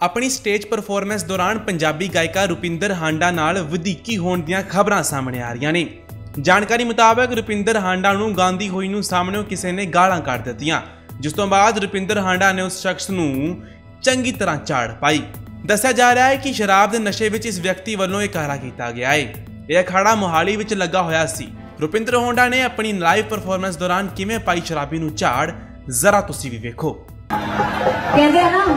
ਆਪਣੀ stage performance ਦੌਰਾਨ ਪੰਜਾਬੀ ਗਾਇਕਾ ਰੁਪਿੰਦਰ ਹਾਂਡਾ ਨਾਲ ਵਧੀਕੀ ਹੋਣ ਦੀਆਂ ਖਬਰਾਂ ਸਾਹਮਣੇ ਆ ਰਹੀਆਂ ਨੇ। ਜਾਣਕਾਰੀ ਮੁਤਾਬਕ ਰੁਪਿੰਦਰ ਹਾਂਡਾ ਨੂੰ ਗਾਂਧੀ ਹੋਈ ਨੂੰ ਸਾਹਮਣੇ ਕਿਸੇ ਨੇ ਗਾਲਾਂ ਕੱਢ ਦਿੱਤੀਆਂ। ਜਿਸ ਤੋਂ ਬਾਅਦ ਰੁਪਿੰਦਰ ਹਾਂਡਾ ਨੇ ਉਸ ਸ਼ਖਸ ਨੂੰ ਚੰਗੀ ਤਰ੍ਹਾਂ ਝਾੜ ਪਾਈ। ਦੱਸਿਆ ਜਾ ਰਿਹਾ ਹੈ ਕਿ ਸ਼ਰਾਬ ਦੇ ਨਸ਼ੇ ਵਿੱਚ ਇਸ ਵਿਅਕਤੀ ਵੱਲੋਂ ਇਹ ਕਾਰਾ ਕੀਤਾ ਗਿਆ ਹੈ। ਇਹ ਅਖਾੜਾ ਮੋਹਾਲੀ ਵਿੱਚ ਲੱਗਾ ਹੋਇਆ ਸੀ। ਰੁਪਿੰਦਰ ਹੋਂਡਾ ਨੇ ਆਪਣੀ ਲਾਈਵ ਪਰਫਾਰਮੈਂਸ ਦੌਰਾਨ ਕਿਵੇਂ ਪਾਈ ਸ਼ਰਾਬੀ ਨੂੰ ਝਾੜ, ਜ਼ਰਾ ਤੁਸੀਂ ਵੀ ਵੇਖੋ। ਕਹਿੰਦੇ ਨਾ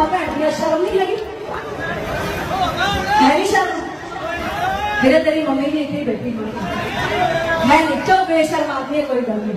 हाँ, बैठ गया शर्म नहीं लगी? है नहीं शर्म। मेरे तेरी मम्मी ने इतनी बेटी मैं निचो बेशर्म आदमी है, कोई गलती